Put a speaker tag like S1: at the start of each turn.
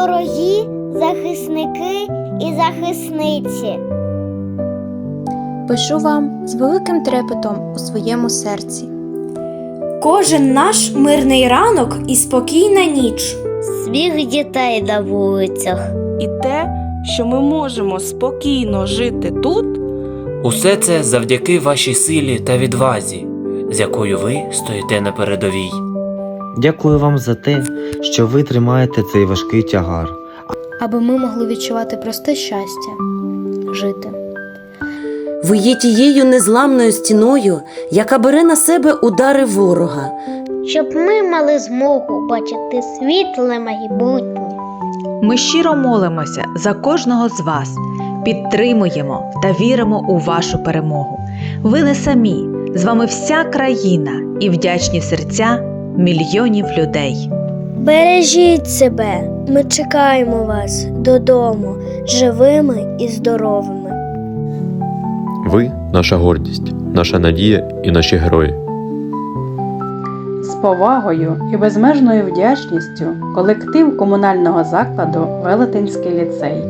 S1: дорогі захисники і захисниці.
S2: Пишу вам з великим трепетом у своєму серці.
S3: Кожен наш мирний ранок і спокійна ніч.
S1: Сміх дітей на вулицях.
S4: І те, що ми можемо спокійно жити тут,
S5: Усе це завдяки вашій силі та відвазі, з якою ви стоїте на передовій.
S6: Дякую вам за те, що ви тримаєте цей важкий тягар.
S2: аби ми могли відчувати просте щастя жити.
S7: Ви є тією незламною стіною, яка бере на себе удари ворога.
S1: Щоб ми мали змогу бачити світле майбутнє.
S8: Ми щиро молимося за кожного з вас, підтримуємо та віримо у вашу перемогу. Ви не самі, з вами вся країна і вдячні серця мільйонів людей.
S1: Бережіть себе, ми чекаємо вас додому, живими і здоровими.
S9: Ви наша гордість, наша надія і наші герої.
S10: З повагою і безмежною вдячністю колектив комунального закладу Велетенський ліцей.